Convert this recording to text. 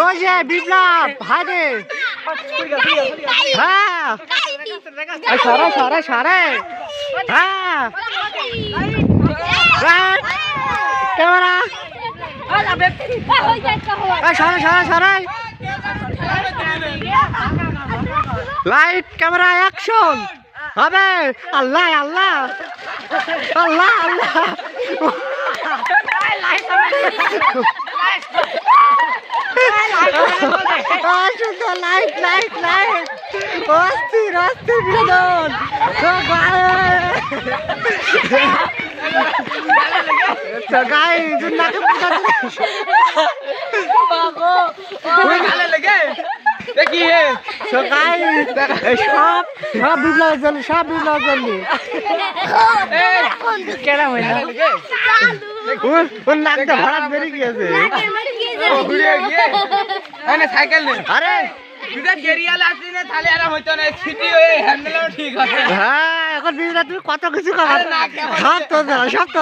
ওই যে বিপ্লব হাতে হ্যাঁ সরে সরে সরে হ্যাঁ ক্যামেরা সরে সরে সরে লাইট ক্যামেরা অ্যাকশন হবে আল্লাহ আল্লাহ আল্লাহ আল্লাহ লাইট লাইট লাইট। অস্থির অস্থির বিনোদন। কেনা নাকটা হঠাৎ বেরিয়ে গিয়েছে। সাইকেল নেই। আরে। না না হয়ে হ্যান্ডেলও ঠিক আছে হ্যাঁ এখন বিপ্লব তুমি কত কিছু খাবার আরে না, সব তো জ্বালায় সব তো